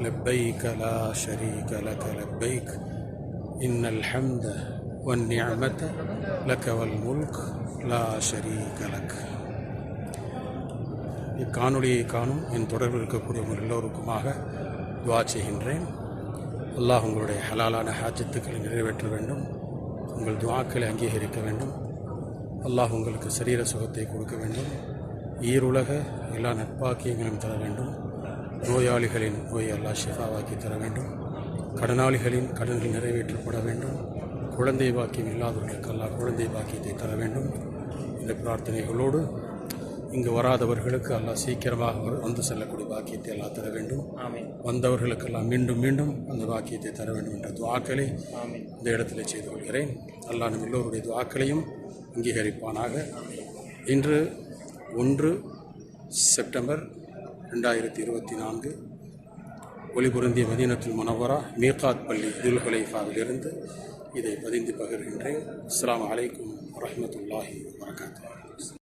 لبيك لا شريك لك لبيك إن الحمد والنعمة لك والملك لا شريك لك இக்காணொலியை காணும் என் தொடர்பில் இருக்கக்கூடிய உங்கள் எல்லோருக்குமாக துவா செய்கின்றேன் அல்லாஹ் உங்களுடைய ஹலாலான ஹாஜத்துக்களை நிறைவேற்ற வேண்டும் உங்கள் துவாக்களை அங்கீகரிக்க வேண்டும் அல்லாஹ் உங்களுக்கு சரீர சுகத்தை கொடுக்க வேண்டும் ஈருலக எல்லா நட்பாக்கியங்களும் தர வேண்டும் நோயாளிகளின் நோயை அல்லாஹ் ஷிஃபாவாக்கி தர வேண்டும். கடனாளிகளின் கடன்கள் நிறைவேற்றப்பட வேண்டும். குழந்தை பாக்கியம் இல்லாதவர்களுக்கு அல்லாஹ் குழந்தை பாக்கியத்தை தர வேண்டும். இந்த பிரார்த்தனைகளோடு இங்கு வராதவர்களுக்கு அல்லாஹ் சீக்கிரமாக வந்து செல்லக்கூடிய பாக்கியத்தை எல்லாம் தர வேண்டும். வந்தவர்களுக்கெல்லாம் மீண்டும் மீண்டும் அந்த பாக்கியத்தை தர வேண்டும் என்ற துவாக்களை இந்த இடத்துல செய்து கொள்கிறேன். அல்லாஹ் நம் எல்லோருடைய துவாக்களையும் அங்கீகரிப்பானாக. இன்று ஒன்று செப்டம்பர் ரெண்டாயிரத்தி இருபத்தி நான்கு ஒளிபுருந்திய மதீனத்தில் முனவரா மீகாத் பள்ளி துல் ஹுலைஃபாவிலிருந்து இதை பதிந்து பகிர்கின்றேன். அஸ்லாம் அலைக்கும் வரமத்துல்லாஹி வரகாத்து